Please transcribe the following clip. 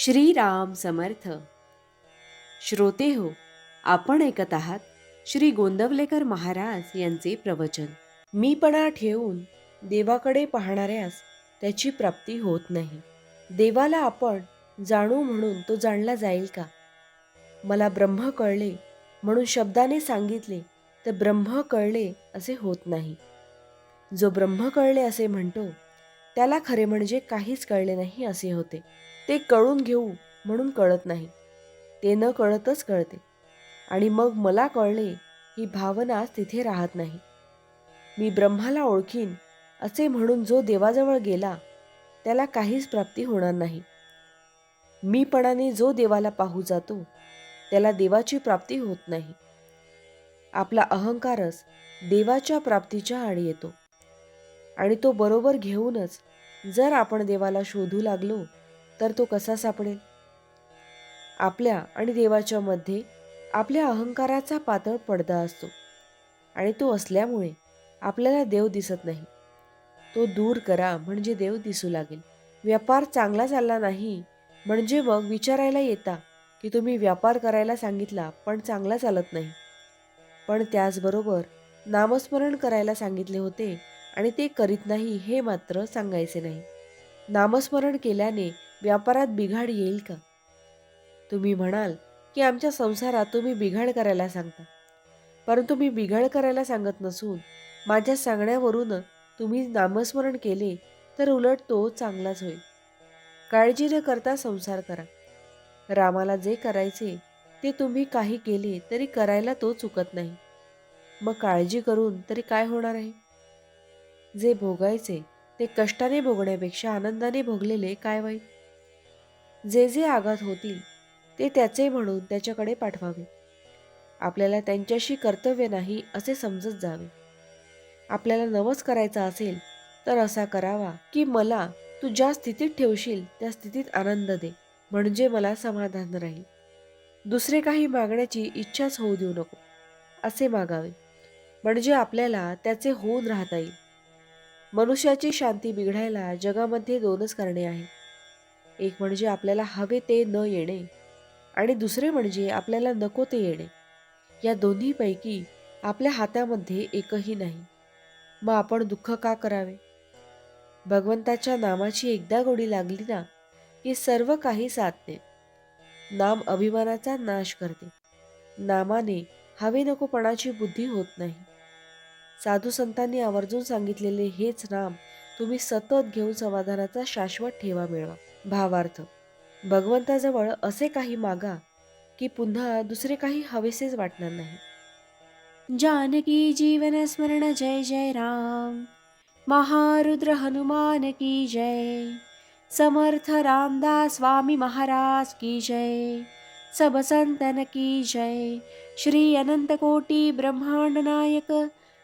श्रीराम समर्थ. श्रोते हो आपण ऐकत आहात श्री गोंदवलेकर महाराज यांचे प्रवचन. मीपणा ठेवून देवाकडे पाहणाऱ्यास त्याची प्राप्ती होत नाही. देवाला आपण जाणू म्हणून तो जाणला जाईल का? मला ब्रह्म कळले म्हणून शब्दाने सांगितले तर ब्रह्म कळले असे होत नाही. जो ब्रह्म कळले असे म्हणतो त्याला खरे म्हणजे काहीच कळले नाही असे होते. ते कळून घेऊ म्हणून कळत नाही. ते न कळतच कळते. आणि मग मला कळले ही भावनाच तिथे राहत नाही. मी ब्रह्माला ओळखीन असे म्हणून जो देवाजवळ गेला त्याला काहीच प्राप्ती होणार नाही. मीपणाने जो देवाला पाहू जातो त्याला देवाची प्राप्ती होत नाही. आपला अहंकारच देवाच्या प्राप्तीच्या आड येतो. आणि तो बरोबर घेऊनच जर आपण देवाला शोधू लागलो तर तो कसा सापडेल? आपल्या आणि देवाच्या मध्ये आपल्या अहंकाराचा पातळ पडदा असतो आणि तो असल्यामुळे आपल्याला देव दिसत नाही. तो दूर करा म्हणजे देव दिसू लागेल. व्यापार चांगला चालला नाही म्हणजे मग विचारायला येता की तुम्ही व्यापार करायला सांगितला पण चांगला चालत नाही. पण त्याचबरोबर नामस्मरण करायला सांगितले होते आणि ते करीत नाही हे मात्र सांगायचे नाही. नामस्मरण केल्याने व्यापारात बिघाड येईल का? तुम्ही म्हणाल की आमच्या संसारात तुम्ही बिघाड करायला सांगता. परंतु मी बिघाड करायला सांगत नसून माझ्या सांगण्यावरून तुम्ही नामस्मरण केले तर उलट तो चांगलाच होईल. काळजी न करता संसार करा. रामाला जे करायचे ते तुम्ही काही केले तरी करायला तो चुकत नाही. मग काळजी करून तरी काय होणार आहे? जे भोगायचे ते कष्टाने भोगण्यापेक्षा आनंदाने भोगलेले काय वाईट? जे जे आघात होतील ते त्याचे म्हणून त्याच्याकडे पाठवावे. आपल्याला त्यांच्याशी कर्तव्य नाही असे समजत जावे. आपल्याला नवस करायचा असेल तर असा करावा की मला तू ज्या स्थितीत ठेवशील त्या स्थितीत आनंद दे म्हणजे मला समाधान राहील. दुसरे काही मागण्याची इच्छाच होऊ देऊ नको असे मागावे. म्हणजे आपल्याला त्याचे होऊन राहता येईल. मनुष्याची शांती बिघडायला जगामध्ये दोनच कारणे आहेत. एक म्हणजे आपल्याला हवे ते न येणे आणि दुसरे म्हणजे आपल्याला नको ते येणे. या दोन्हीपैकी आपल्या हातामध्ये एकही नाही. मग आपण दुःख का करावे? भगवंताच्या नामाची एकदा गोडी लागली ना की सर्व काही साधते. नाम अभिमानाचा नाश करते. नामाने हवे नकोपणाची बुद्धी होत नाही. साधू संतांनी आवर्जून सांगितलेले हेच नाम तुम्ही सतत घेऊन समाधानाचा शाश्वत ठेवा मिळवा. भावार्थ भगवंताजवळ असे काही मागा की पुन्हा दुसरे काही हवेसेच वाटणार नाही. जानकी जीवन स्मरण जय जय राम. महारुद्र हनुमान की जय. समर्थ रामदास स्वामी महाराज की जय. सब संतन की जय. श्री अनंत कोटी ब्रह्मांड नायक